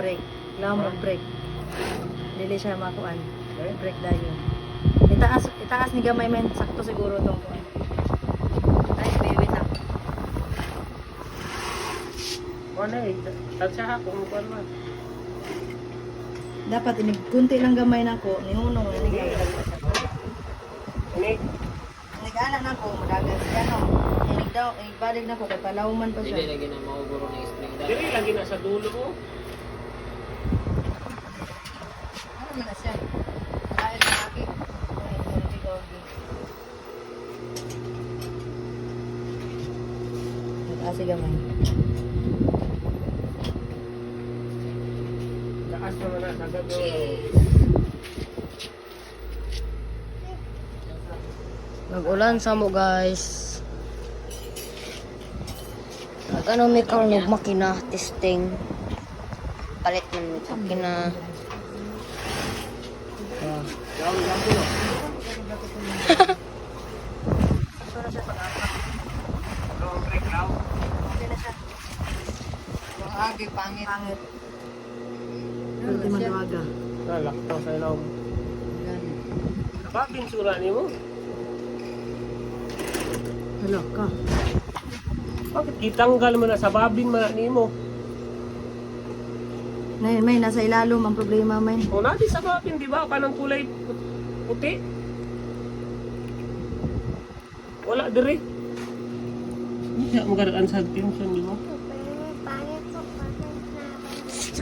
break. Lawa mo break. Dili siya makuan. Break dayon. Itaas itaas ni gamay men sakto siguro tong kuan. Ay, baby ta. Kuan ay, eh. tatsa ha kung kuan. Dapat ini kunti lang gamay nako ni hunong ni gamay. Ini, Nag-ana nako madagan siya no. Inig daw, ibalik nako kay palawman pa Dili siya. lagi na mauguro ng spring dahil. dili lagi na sa dulo ko. Ano man na siya? Ay, laki. Ay, doggy, doggy. Itaas si gamay. Nag-ulan sa mo guys. Nag-ano may karnog makina testing. Palit man may makina. Ah. Agi pangit. Pangit. Pwede madawaga. Nalaktaw sa ilaw. Babin sura ni mo. Hello, ka. Bakit itanggal mo na sa babin man ni mo? May, may nasa ilalom ang problema, may. O nadi sa babin, di ba? Kanang kulay put- puti. Wala dire. Hindi mo gadaan sa tension, di ba?